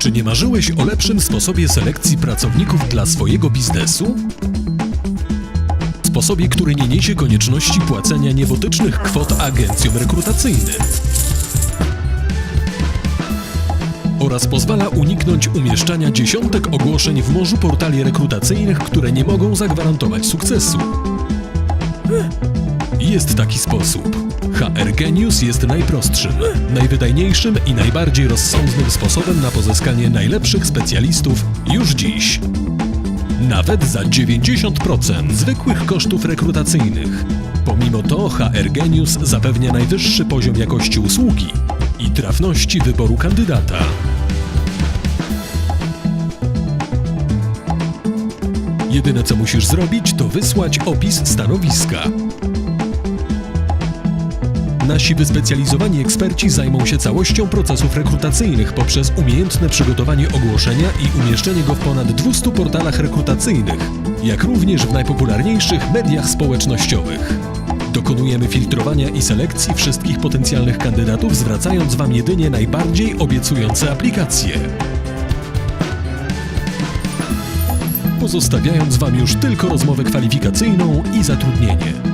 Czy nie marzyłeś o lepszym sposobie selekcji pracowników dla swojego biznesu? Sposobie, który nie niesie konieczności płacenia niebotycznych kwot agencjom rekrutacyjnym. Oraz pozwala uniknąć umieszczania dziesiątek ogłoszeń w morzu portali rekrutacyjnych, które nie mogą zagwarantować sukcesu. Jest taki sposób. HR Genius jest najprostszym, najwydajniejszym i najbardziej rozsądnym sposobem na pozyskanie najlepszych specjalistów już dziś. Nawet za 90% zwykłych kosztów rekrutacyjnych. Pomimo to HR Genius zapewnia najwyższy poziom jakości usługi i trafności wyboru kandydata. Jedyne co musisz zrobić, to wysłać opis stanowiska. Nasi wyspecjalizowani eksperci zajmą się całością procesów rekrutacyjnych poprzez umiejętne przygotowanie ogłoszenia i umieszczenie go w ponad 200 portalach rekrutacyjnych, jak również w najpopularniejszych mediach społecznościowych. Dokonujemy filtrowania i selekcji wszystkich potencjalnych kandydatów, zwracając Wam jedynie najbardziej obiecujące aplikacje. Pozostawiając Wam już tylko rozmowę kwalifikacyjną i zatrudnienie.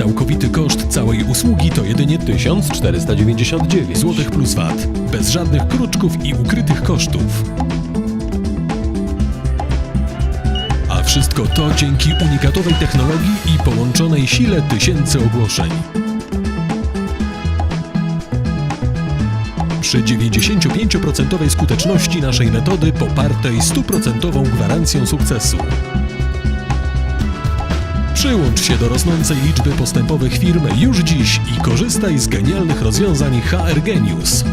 Całkowity koszt całej usługi to jedynie 1499 zł plus VAT, bez żadnych kruczków i ukrytych kosztów. A wszystko to dzięki unikatowej technologii i połączonej sile tysięcy ogłoszeń. Przy 95% skuteczności naszej metody popartej 100% gwarancją sukcesu. Przyłącz się do rosnącej liczby postępowych firm już dziś i korzystaj z genialnych rozwiązań HR Genius.